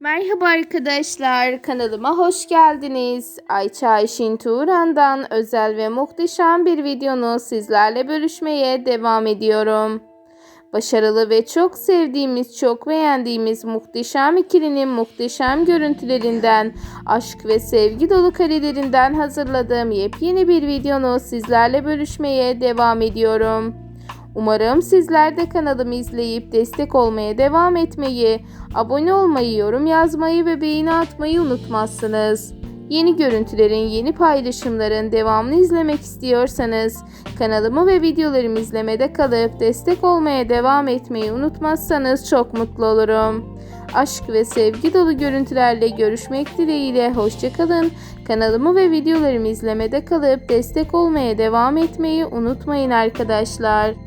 Merhaba arkadaşlar, kanalıma hoş geldiniz. Ayça Ayşin Turan'dan özel ve muhteşem bir videonu sizlerle bölüşmeye devam ediyorum. Başarılı ve çok sevdiğimiz, çok beğendiğimiz muhteşem ikilinin muhteşem görüntülerinden, aşk ve sevgi dolu karelerinden hazırladığım yepyeni bir videonu sizlerle bölüşmeye devam ediyorum. Umarım sizler de kanalımı izleyip destek olmaya devam etmeyi, abone olmayı, yorum yazmayı ve beğeni atmayı unutmazsınız. Yeni görüntülerin, yeni paylaşımların devamını izlemek istiyorsanız kanalımı ve videolarımı izlemede kalıp destek olmaya devam etmeyi unutmazsanız çok mutlu olurum. Aşk ve sevgi dolu görüntülerle görüşmek dileğiyle hoşçakalın. Kanalımı ve videolarımı izlemede kalıp destek olmaya devam etmeyi unutmayın arkadaşlar.